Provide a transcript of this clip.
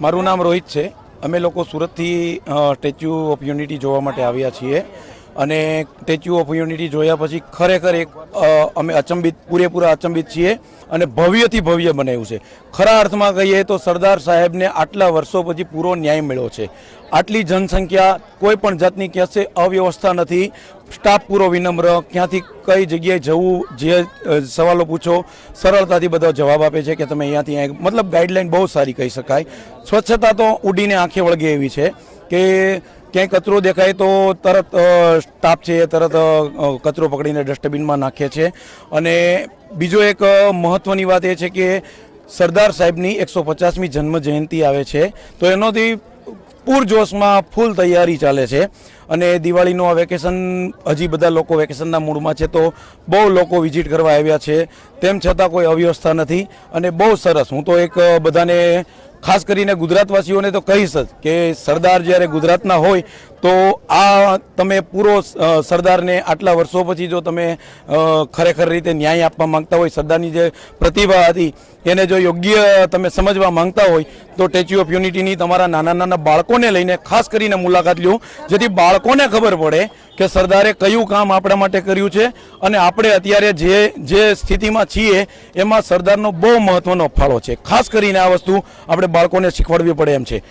મારું નામ રોહિત છે. અમે લોકો સુરતથી સ્ટેચ્યુ ઓફ યુનિટી જોવા માટે આવ્યા છીએ. અને સ્ટેચ્યુ ઓફ યુનિટી જોયા પછી ખરેખર એક અમે અચંબિત, પૂરેપૂરા અચંબિત છીએ અને ભવ્યથી ભવ્ય બનાવ્યું છે. ખરા અર્થમાં કહીએ તો સરદાર સાહેબને આટલા વર્ષો પછી પૂરો ન્યાય મળ્યો છે. આટલી જનસંખ્યા કોઈ પણ જાતની ક્યાંય અવ્યવસ્થા નથી. સ્ટાફ પૂરો વિનમ્ર, ક્યાંથી કઈ જગ્યાએ જવું, જે સવાલો પૂછો, સરળતાથી બધા જવાબ આપે છે કે તમે અહીંયાથી અહીંયા મતલબ ગાઈડલાઈન બહુ સારી કહી શકાય. સ્વચ્છતા તો ઉડીને આંખે વળગે એવી છે કે ક્યાંય કચરો દેખાય તો તરત સ્ટાફ છે એ તરત કચરો પકડીને ડસ્ટબિનમાં નાખે છે. અને બીજો એક મહત્ત્વની વાત એ છે કે સરદાર સાહેબની એકસો પચાસમી જન્મ જયંતિ આવે છે. તો એનોથી પૂરજોશમાં ફૂલ તૈયારી ચાલે છે. અને દિવાળીનું આ વેકેશન, હજી બધા લોકો વેકેશનના મૂડમાં છે તો બહુ લોકો વિઝિટ કરવા આવ્યા છે. તેમ છતાં કોઈ અવ્યવસ્થા નથી. અને બહુ સરસ. હું તો એક બધાને ખાસ કરીને ગુજરાતવાસીઓને તો કહીશ જ કે સરદાર જ્યારે ગુજરાતના હોય તો આ તમે પૂરો સરદારને આટલા વર્ષો પછી જો તમે ખરેખર રીતે ન્યાય આપવા માંગતા હોય, સરદારની જે પ્રતિભા હતી, એને જો યોગ્ય તમે સમજવા માંગતા હોય, તો સ્ટેચ્યુ ઓફ યુનિટીની તમારા નાના નાના બાળકોને લઈને ખાસ કરીને મુલાકાત લ્યો, જેથી બાળકોને ખબર પડે કે સરદારે કયું કામ આપણા માટે કર્યું છે અને આપણે અત્યારે જે જે સ્થિતિમાં છીએ, એમાં સરદારનો બહુ મહત્વનો ફાળો છે. ખાસ કરીને આ વસ્તુ બાળકોને શીખવાડવી પડે એમ છે.